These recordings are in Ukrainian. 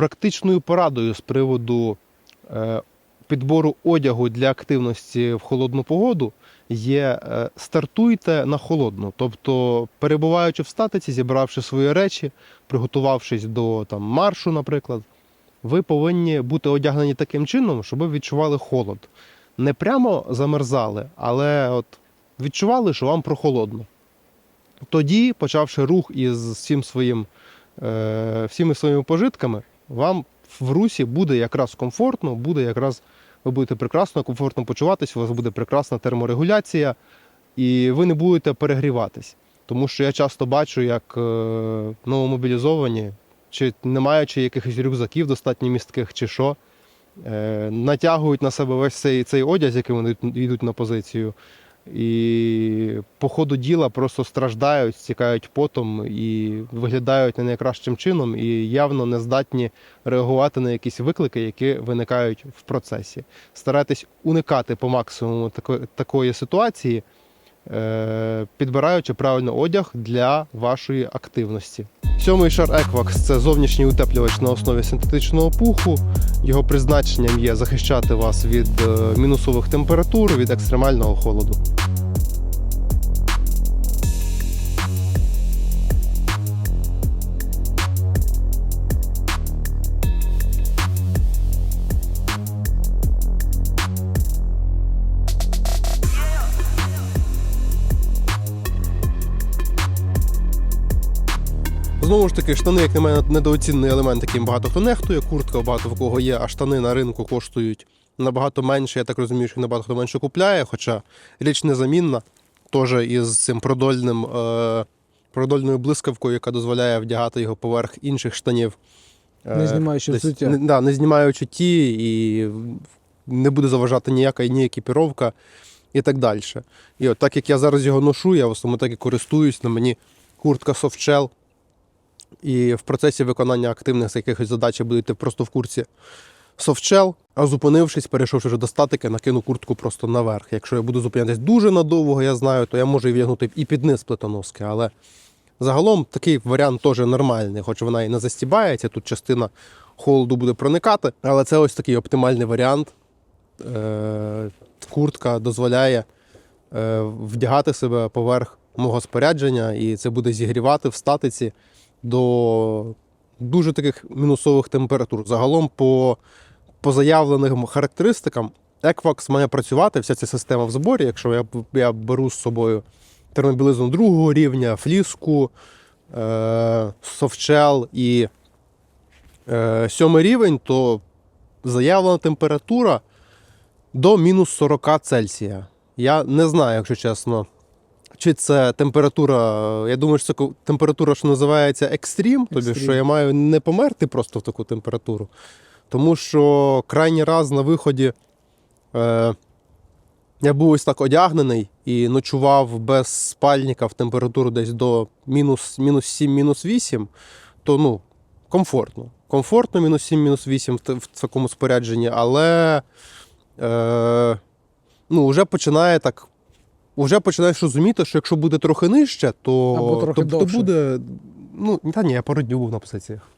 практичною порадою з приводу е, підбору одягу для активності в холодну погоду є е, стартуйте на холодну. Тобто, перебуваючи в статиці, зібравши свої речі, приготувавшись до там, маршу, наприклад, ви повинні бути одягнені таким чином, щоб ви відчували холод. Не прямо замерзали, але от відчували, що вам прохолодно. Тоді, почавши рух із всім своїм, е, всіми своїми пожитками, вам в русі буде якраз комфортно, буде якраз ви будете прекрасно, комфортно почуватись, у вас буде прекрасна терморегуляція, і ви не будете перегріватись. Тому що я часто бачу, як е, новомобілізовані, чи не маючи якихось рюкзаків достатньо містких, чи що, е, натягують на себе весь цей, цей одяг, з яким вони йдуть на позицію. І по ходу діла просто страждають, стікають потом і виглядають не найкращим чином, і явно не здатні реагувати на якісь виклики, які виникають в процесі. Старайтесь уникати по максимуму такої ситуації, підбираючи правильно одяг для вашої активності. Сьомий шар Equax – це зовнішній утеплювач на основі синтетичного пуху. Його призначенням є захищати вас від е, мінусових температур, від екстремального холоду. Знову ж таки, штани, як на мене, недооцінений елемент, яким багато хто нехтує. Куртка багато в кого є, а штани на ринку коштують набагато менше. Я так розумію, що набагато хто менше купляє, хоча річ незамінна. Теж із цим продольним, е, продольною блискавкою, яка дозволяє вдягати його поверх інших штанів. Е, Не знімаючи десь-. Не, да, не знімаючи ті, і не буде заважати ніяка ні екіпіровка і так далі. І от так як я зараз його ношу, я в основному так і користуюсь. На мені куртка софтшел. І в процесі виконання активних якихось задач будете просто в курсі софтшел, а зупинившись, перейшовши вже до статики, накину куртку просто наверх. Якщо я буду зупинятись дуже надовго, я знаю, то я можу і вдягнути і під низ плитоноски. Але загалом такий варіант теж нормальний, хоч вона і не застібається, тут частина холоду буде проникати. Але це ось такий оптимальний варіант. Е, Куртка дозволяє е, вдягати себе поверх мого спорядження, і це буде зігрівати в статиці до дуже таких мінусових температур. Загалом, по, по заявленим характеристикам, Equax має працювати, вся ця система в зборі, якщо я, я беру з собою термобілизну другого рівня, фліску, е, софтшел і е, сьомий рівень, то заявлена температура до мінус 40 Цельсія. Я не знаю, якщо чесно, чи це температура. Я думаю, що це температура, що називається екстрім, тобі що я маю не померти просто в таку температуру. Тому що крайній раз на виході е, я був ось так одягнений і ночував без спальника в температуру десь до мінус, мінус 7, мінус 8, то ну, комфортно. Комфортно, мінус 7, мінус 8 в, в такому спорядженні, але е, ну, вже починає так. Вже починаєш розуміти, що якщо буде трохи нижче, то, Або трохи то, то довше. буде. Ну, та ні, я пару днів був на позиціях.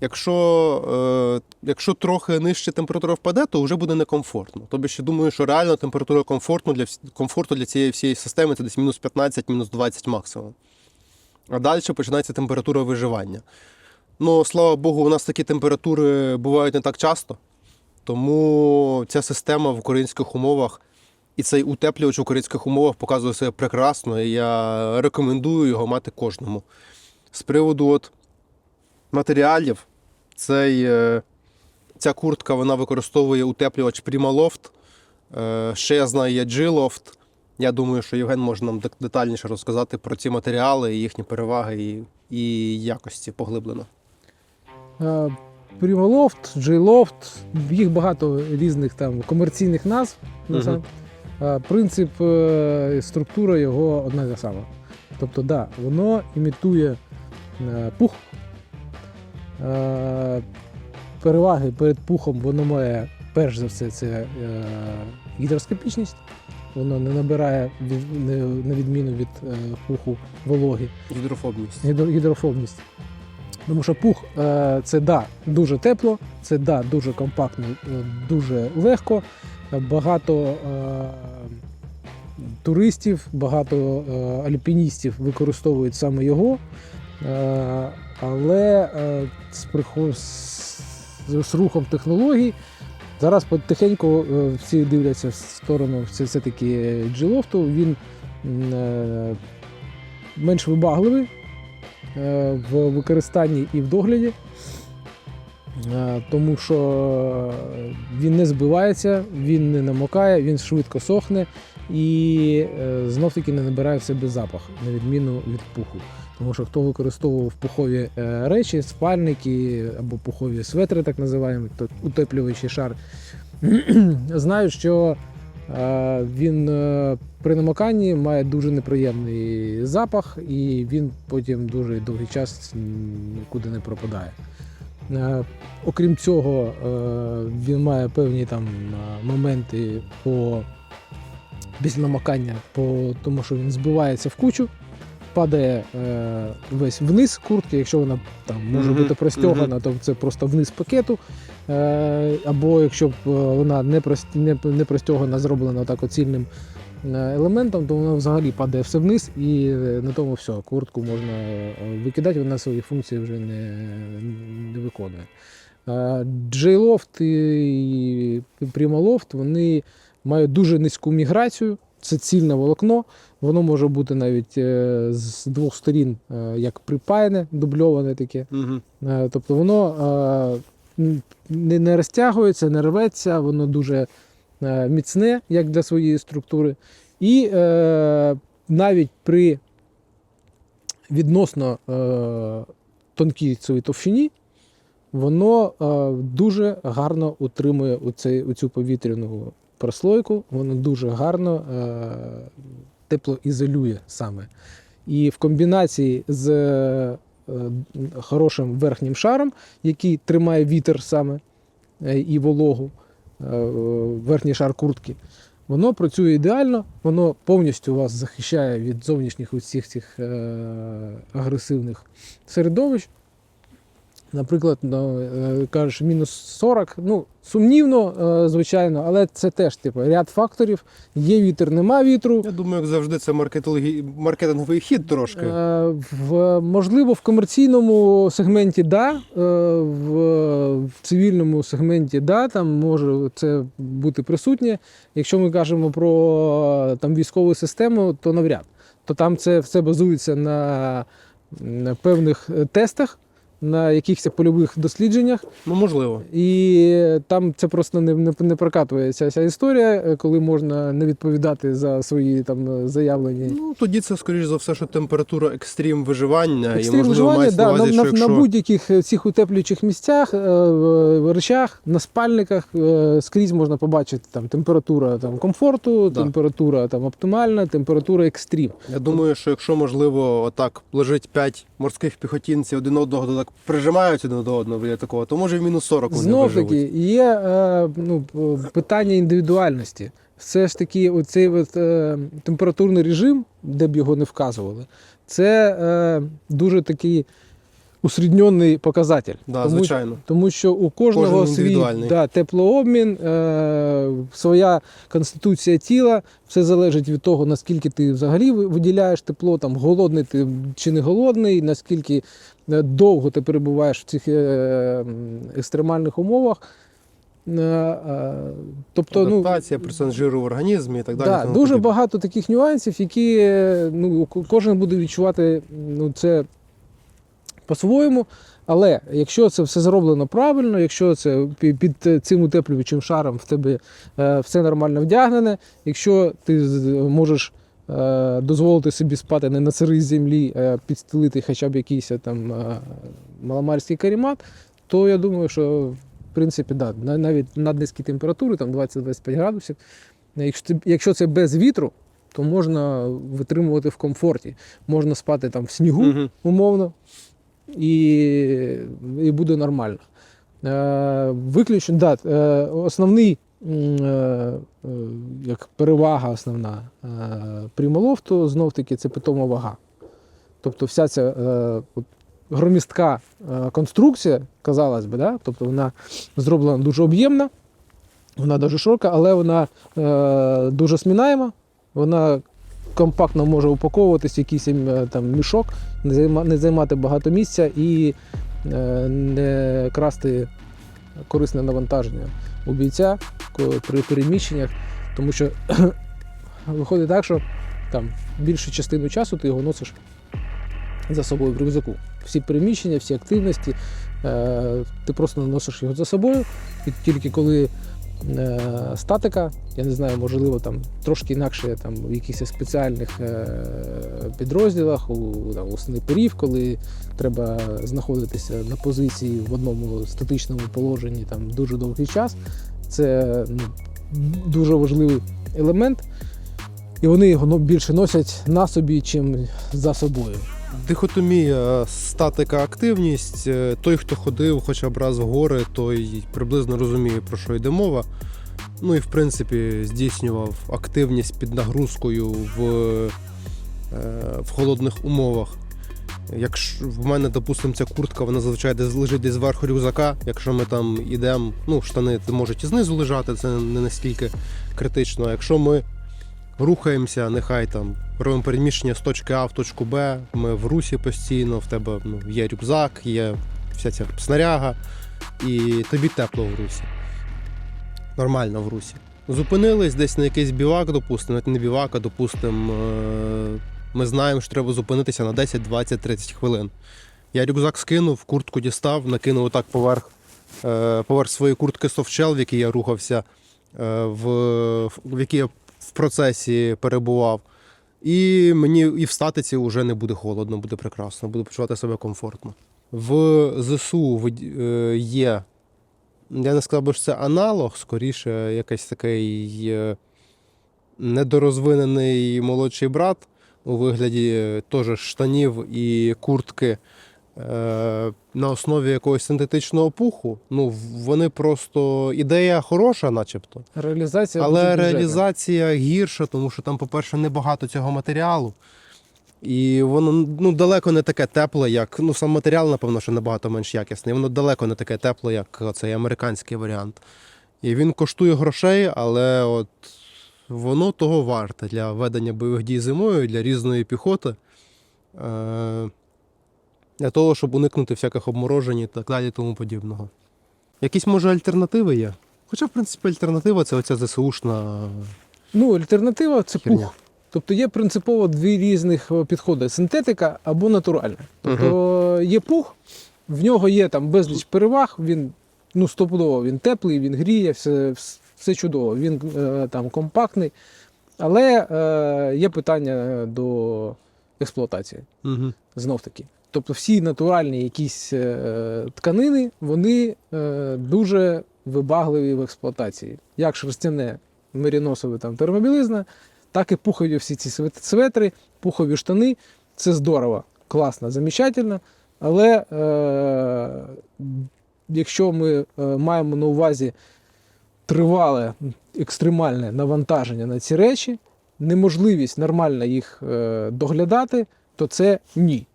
Якщо, е, якщо трохи нижче температура впаде, то вже буде некомфортно. Тобі ще думаю, що реально температура комфорту для, комфорту для цієї всієї системи це десь мінус 15, мінус 20 максимум. А далі починається температура виживання. Ну, слава Богу, у нас такі температури бувають не так часто. Тому ця система в українських умовах і цей утеплювач в українських умовах показує себе прекрасно, і я рекомендую його мати кожному. З приводу от матеріалів, цей, е, ця куртка вона використовує утеплювач Primaloft. Е, Ще я знаю, є G-Loft. Я думаю, що Євген може нам детальніше розказати про ці матеріали, їхні переваги і, і якості поглиблено. Е, Primaloft, J-Loft, їх багато різних там комерційних назв. Мгм. Принцип, е, структура його одна та сама. Тобто, да, воно імітує е, пух. Е, Переваги перед пухом воно має перш за все це гідроскопічність. Воно не набирає на відміну від пуху вологи. Гідрофобність. Гідро- гідрофобність. Тому що пух це да, дуже тепло, це да, дуже компактно, дуже легко. Багато е, туристів, багато е, альпіністів використовують саме його. Е, але з, рухом технологій зараз потихеньку всі дивляться в сторону все- все-таки джилофту. Він менш вибагливий в використанні і в догляді. Е, Тому що він не збивається, він не намокає, він швидко сохне і е, знов таки не набирає в себе запах, на відміну від пуху. Тому що хто використовував пухові е, речі, спальники або пухові светри, так називаємо, утеплюючий шар, знають, що він при намоканні має дуже неприємний запах, і він потім дуже довгий час нікуди не пропадає. Е, Окрім цього, е, він має певні там е, моменти по після намокання, по тому, що він збивається в кучу, падає весь вниз куртки, якщо вона там може бути простягана, то це просто вниз пакету. Або якщо б вона не, прос- не, не простягана, зроблена так оцільним елементом, то вона взагалі падає все вниз і е, на тому все, куртку можна е, викидати, вона свої функції вже не, не виконує. Е, Джейлофт і Прималофт вони мають дуже низьку міграцію. Це цільне волокно, воно може бути навіть е, з двох сторін, е, як припаяне, дубльоване таке. Угу. Е, Тобто воно е, не, розтягується, не рветься, воно дуже е, міцне, як для своєї структури. І е, навіть при відносно е, тонкій своїй товщині, воно е, дуже гарно утримує оцей, оцю повітряну прослойку, воно дуже гарно е, теплоізолює саме. І в комбінації з е, хорошим верхнім шаром, який тримає вітер саме е, і вологу, е, верхній шар куртки, воно працює ідеально, воно повністю вас захищає від зовнішніх усіх цих е, агресивних середовищ. Наприклад, ну, е, кажеш, мінус 40, ну, сумнівно, е, звичайно, але це теж типу, ряд факторів. Є вітер, нема вітру. Я думаю, як завжди, це маркетинговий хід трошки. Е, В, можливо, в комерційному сегменті да, в, в цивільному сегменті да, там може це бути присутнє. Якщо ми кажемо про там, військову систему, то навряд. То там це все базується на, на певних тестах, на якихось польових дослідженнях. Ну, можливо. І там це просто не, не, не прокатує ця, ця історія, е, коли можна не відповідати за свої там заявлені Ну, тоді це, скоріш за все, що температура екстрім виживання. і, можливо, виживання, да, на увазі, на, що на, якщо... на будь-яких е, цих утеплюючих місцях, е, в речах, на спальниках е, скрізь можна побачити там температура там, комфорту, Да. температура там, оптимальна, температура екстрім. Я думаю, що якщо, можливо, отак лежить п'ять морських піхотінців один одного так прижимаються один до одного біля такого, то може в мінус 40 вони Знов виживуть. таки є е, ну, питання індивідуальності. Все ж таки, оцей от, е, температурний режим, де б його не вказували, це е, дуже такий усрідньонний показатель. Да, Тому звичайно. Тому що у кожного свій да, теплообмін, е, своя конституція тіла, все залежить від того, наскільки ти взагалі виділяєш тепло, там голодний ти чи не голодний, наскільки е, довго ти перебуваєш в цих е, екстремальних умовах. Е, Тобто, ну, процент жиру в організмі і так далі. Да, дуже багато таких нюансів, які ну, кожен буде відчувати ну, це по-своєму. Але якщо це все зроблено правильно, якщо це під е, цим утеплюючим шаром в тебе е, все нормально вдягнене, якщо ти можеш е, дозволити собі спати не на сирій землі, а підстелити хоча б якийсь там маламарський карімат, то я думаю, що в принципі да, на- навіть наднизькі температури, там 20-25 градусів, Якщо це, без вітру, то можна витримувати в комфорті. Можна спати там в снігу, умовно, і, і буде нормально. Е, виключно, да, е, основний е, як перевага основна примолофту, знов таки, це питома вага. Тобто вся ця громістка конструкція, казалось би, да? тобто вона зроблена дуже об'ємна, вона дуже широка, але вона дуже смінаєма, вона компактно може упаковуватись якийсь е, там мішок, не, займати багато місця і е, не красти корисне навантаження у бійця при переміщеннях, тому що виходить так, що там більшу частину часу ти його носиш за собою в рюкзаку. Всі переміщення, всі активності, е, ти просто носиш його за собою, і тільки коли статика, я не знаю, можливо, там трошки інакше там, в якихось спеціальних е, підрозділах, у, там, у снайперів, коли треба знаходитися на позиції в одному статичному положенні там, дуже довгий час. Це ну, дуже важливий елемент, і вони його ну, більше носять на собі, чим за собою. Дихотомія, статика, активність. Е, Той, хто ходив хоча б раз в гори, той приблизно розуміє, про що йде мова. Ну і в принципі здійснював активність під нагрузкою в, е, в холодних умовах. Якщо в мене, допустимо, ця куртка, вона зазвичай десь лежить десь зверху рюкзака. Якщо ми там йдемо, ну, штани можуть і знизу лежати, це не настільки критично. Якщо ми рухаємося, нехай там робимо переміщення з точки А в точку Б. Ми в русі постійно, в тебе ну, є рюкзак, є вся ця снаряга, і тобі тепло в русі. Нормально в русі. Зупинились десь на якийсь бівак, допустимо, не бівак, а допустимо, е, ми знаємо, що треба зупинитися на 10, 20, 30 хвилин. Я рюкзак скинув, куртку дістав, накинув отак поверх, е, поверх своєї куртки софтшел, в якій я рухався, е, в, в якій я в процесі перебував. І мені і в статиці вже не буде холодно, буде прекрасно, буду почувати себе комфортно. В ЗСУ е, є, я не сказав би, що це аналог, скоріше, якийсь такий е, недорозвинений молодший брат у вигляді е, теж штанів і куртки на основі якогось синтетичного пуху. Ну, вони просто ідея хороша, начебто. Реалізація Але реалізація гірша, тому що там, по-перше, небагато цього матеріалу. І воно ну, далеко не таке тепле, як. Ну, сам матеріал, напевно, що набагато менш якісний. Воно далеко не таке тепле, як цей американський варіант. І він коштує грошей, але от воно того варте для ведення бойових дій зимою, для різної піхоти. Е- для того, щоб уникнути всяких обморожень і так далі, тому подібного. Якісь, може, альтернативи є? Хоча, в принципі, альтернатива це оця ЗСУшна Ну, альтернатива це херня. пух. Тобто є принципово дві різних е, підходи: синтетика або натуральна. Тобто є пух, в нього є там безліч переваг, він ну, стопудово, він теплий, він гріє, все, все чудово, він е, там компактний. Але е, є питання до експлуатації. Знов таки. Тобто всі натуральні якісь е, тканини, вони е, дуже вибагливі в експлуатації. Як шерстяне меріносове там термобілизна, так і пухові всі ці светри, пухові штани. Це здорово, класно, замечательно. Але е, якщо ми е, маємо на увазі тривале екстремальне навантаження на ці речі, неможливість нормально їх доглядати, то це ні.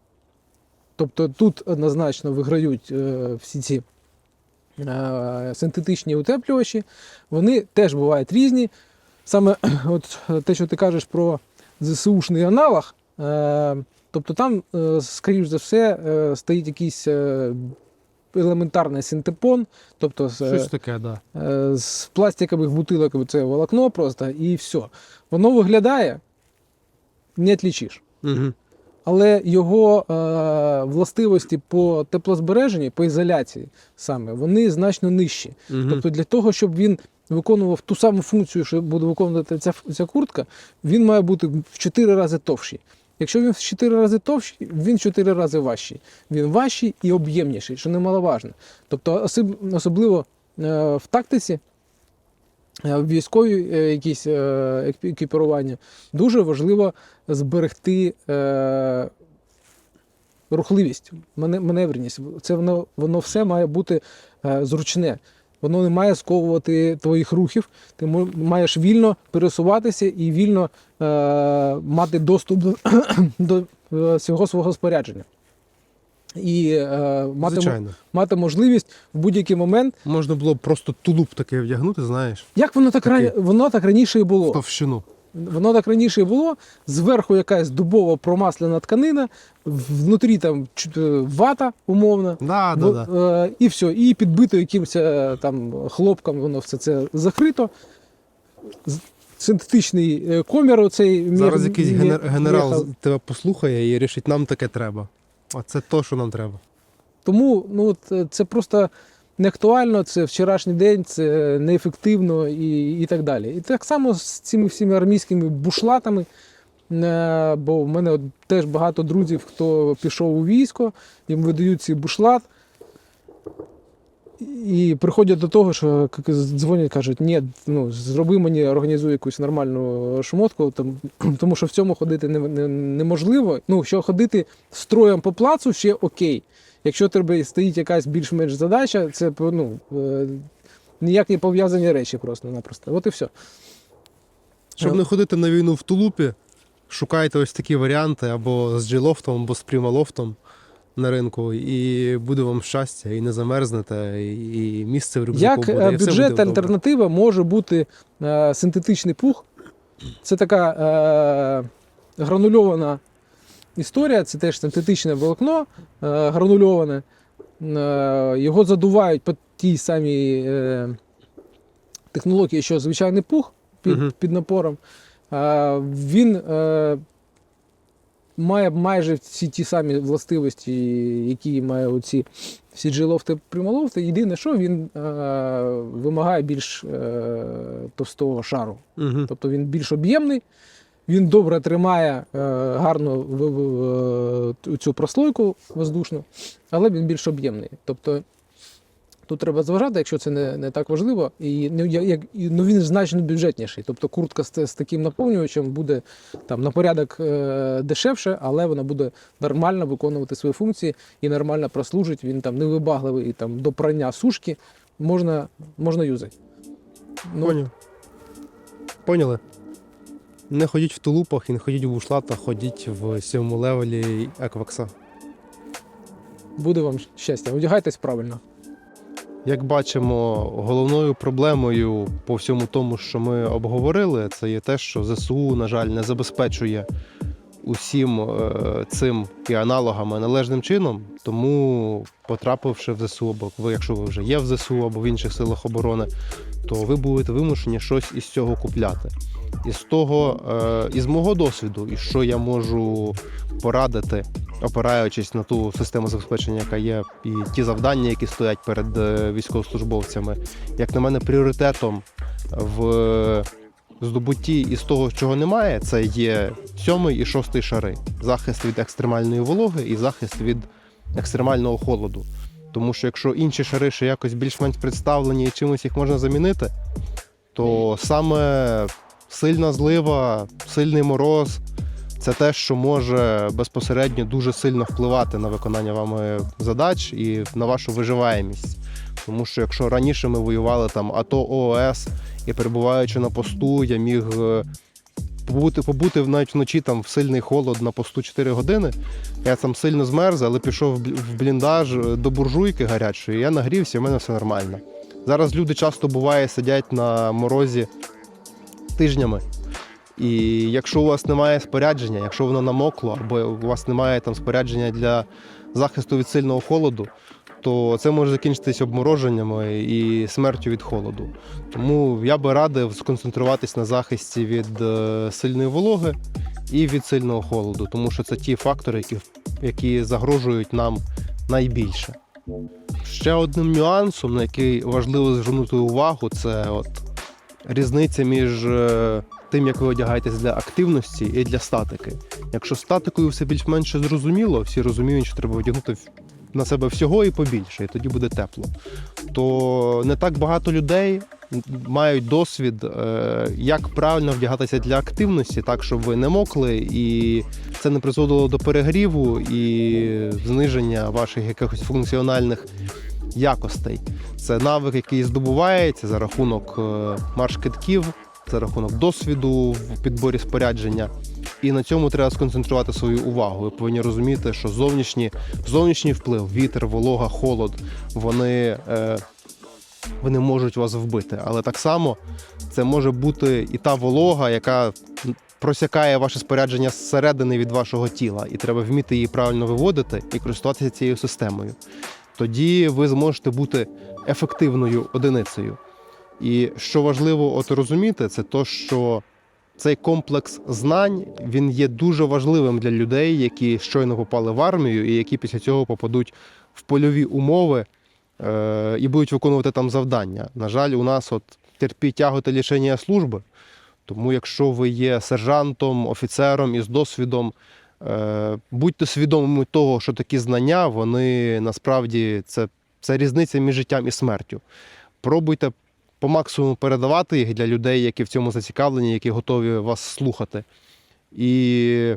Тобто тут однозначно виграють е, всі ці е, синтетичні утеплювачі, вони теж бувають різні. Саме от те, що ти кажеш про ЗСУшний аналог, е, тобто там, е, скоріш за все, е, стоїть якийсь е, елементарний синтепон, тобто з, Щось таке. Да. Е, з пластикових бутилок це волокно просто і все. Воно виглядає, не відлічиш. Угу. Але його е, властивості по теплозбереженні, по ізоляції саме, вони значно нижчі. Угу. Тобто для того, щоб він виконував ту саму функцію, що буде виконувати ця, ця куртка, він має бути в 4 рази товщий. Якщо він в 4 рази товщий, він в 4 рази важчий. Він важчий і об'ємніший, що немаловажно. Тобто, особливо е, в тактиці, е, в військовій е, якісь е, екіпірування, дуже важливо зберегти рухливість, мане- маневреність. Це воно, воно все має бути зручне. Воно не має сковувати твоїх рухів. Ти маєш вільно пересуватися і вільно е, мати доступ до, до всього свого спорядження. І е, мати, Звичайно. мати можливість в будь-який момент. Можна було б просто тулуп такий вдягнути, знаєш, Як воно так Такий. воно так раніше і було. товщину. Воно так раніше і було. Зверху якась дубова промасляна тканина, внутрі там е, вата умовна. Да, да, Бо- да. е, і все. І підбито якимось е, там хлопком воно все це закрито. З- Синтетичний е, комір оцей Зараз якийсь генер- генерал тебе послухає і рішить, нам таке треба. А це то, що нам треба. Тому ну, е, це просто не актуально, це вчорашній день, це неефективно і, і так далі. І так само з цими всіми армійськими бушлатами. Е, Бо в мене теж багато друзів, хто пішов у військо, їм видають цей бушлат. І приходять до того, що дзвонять, кажуть, ні, ну зроби мені, організуй якусь нормальну шмотку, там, тому що в цьому ходити не, не, неможливо. Ну, що ходити строєм по плацу ще окей. Якщо тебе стоїть якась більш-менш задача, це ну, е, ніяк не пов'язані речі просто-напросто. От і все. Щоб не ходити на війну в тулупі, шукайте ось такі варіанти або з джелофтом, або з прімалофтом на ринку, і буде вам щастя, і не замерзнете, і місце в рюкзаку Як буде. е, все буде бюджет добре. альтернатива може бути е, синтетичний пух. Це така е, гранульована історія, це теж синтетичне волокно е, гранульоване. Е, його задувають по тій самій е, технології, що звичайний пух під, Мгм. під напором. Е, він е, має майже всі ті самі властивості, які має оці всі джелофти прималофти. Єдине, що він е, вимагає більш е, товстого шару. Мгм. Тобто він більш об'ємний, він добре тримає е, гарно в, в- в- цю прослойку воздушну, але він більш об'ємний. Тобто тут треба зважати, якщо це не, не так важливо, і ну, як, і, ну, він значно бюджетніший. Тобто куртка з, з таким наповнювачем буде там, на порядок е, дешевше, але вона буде нормально виконувати свої функції і нормально прослужить. Він там невибагливий і, там, до прання сушки можна, можна юзати. Ну, Поняв. Поняли? Не ходіть в тулупах і не ходіть в бушлатах, ходіть в сьомому левелі еквакса. Буде вам щастя. Одягайтесь правильно. Як бачимо, головною проблемою по всьому тому, що ми обговорили, це є те, що ЗСУ, на жаль, не забезпечує усім е, цим і аналогами належним чином. Тому, потрапивши в ЗСУ, або ви, якщо ви вже є в ЗСУ або в інших силах оборони, то ви будете вимушені щось із цього купляти. І з того, е, із мого досвіду, і що я можу порадити, опираючись на ту систему забезпечення, яка є, і ті завдання, які стоять перед е, військовослужбовцями, як на мене, пріоритетом в здобутті із того, чого немає, це є сьомий і шостий шари. Захист від екстремальної вологи і захист від екстремального холоду. Тому що якщо інші шари ще якось більш-менш представлені і чимось їх можна замінити, то саме сильна злива, сильний мороз це те, що може безпосередньо дуже сильно впливати на виконання вами задач і на вашу виживаємість. Тому що якщо раніше ми воювали там АТО ООС і перебуваючи на посту, я міг е, побути, побути навіть вночі там в сильний холод на посту 4 години. Я там сильно змерз, але пішов в бліндаж е, до буржуйки гарячої, я нагрівся, в мене все нормально. Зараз люди часто буває сидять на морозі тижнями. І якщо у вас немає спорядження, якщо воно намокло, або у вас немає там спорядження для захисту від сильного холоду, то це може закінчитись обмороженнями і смертю від холоду. Тому я би радив сконцентруватись на захисті від е, сильної вологи і від сильного холоду, тому що це ті фактори, які, які загрожують нам найбільше. Ще одним нюансом, на який важливо звернути увагу, це от різниця між е, тим, як ви одягаєтесь для активності і для статики. Якщо статикою все більш-менш зрозуміло, всі розуміють, що треба одягнути на себе всього і побільше, і тоді буде тепло. То не так багато людей мають досвід, е, як правильно вдягатися для активності, так щоб ви не мокли, і це не призводило до перегріву і зниження ваших якихось функціональних якостей. Це навик, який здобувається за рахунок е, марш-китків, за рахунок досвіду в підборі спорядження. І на цьому треба сконцентрувати свою увагу. Ви повинні розуміти, що зовнішні, зовнішній вплив, вітер, волога, холод, вони, е, вони можуть вас вбити. Але так само це може бути і та волога, яка просякає ваше спорядження зсередини від вашого тіла, і треба вміти її правильно виводити і користуватися цією системою. Тоді ви зможете бути ефективною одиницею. І що важливо от розуміти, це то, що цей комплекс знань він є дуже важливим для людей, які щойно попали в армію, і які після цього попадуть в польові умови е- і будуть виконувати там завдання. На жаль, у нас от терпі тяготи лишення служби. Тому, якщо ви є сержантом, офіцером із досвідом, е, будьте свідомими того, що такі знання, вони насправді це, це різниця між життям і смертю. Пробуйте по максимуму передавати їх для людей, які в цьому зацікавлені, які готові вас слухати. І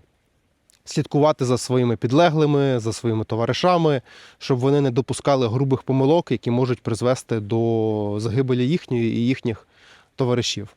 слідкувати за своїми підлеглими, за своїми товаришами, щоб вони не допускали грубих помилок, які можуть призвести до загибелі їхньої і їхніх товаришів.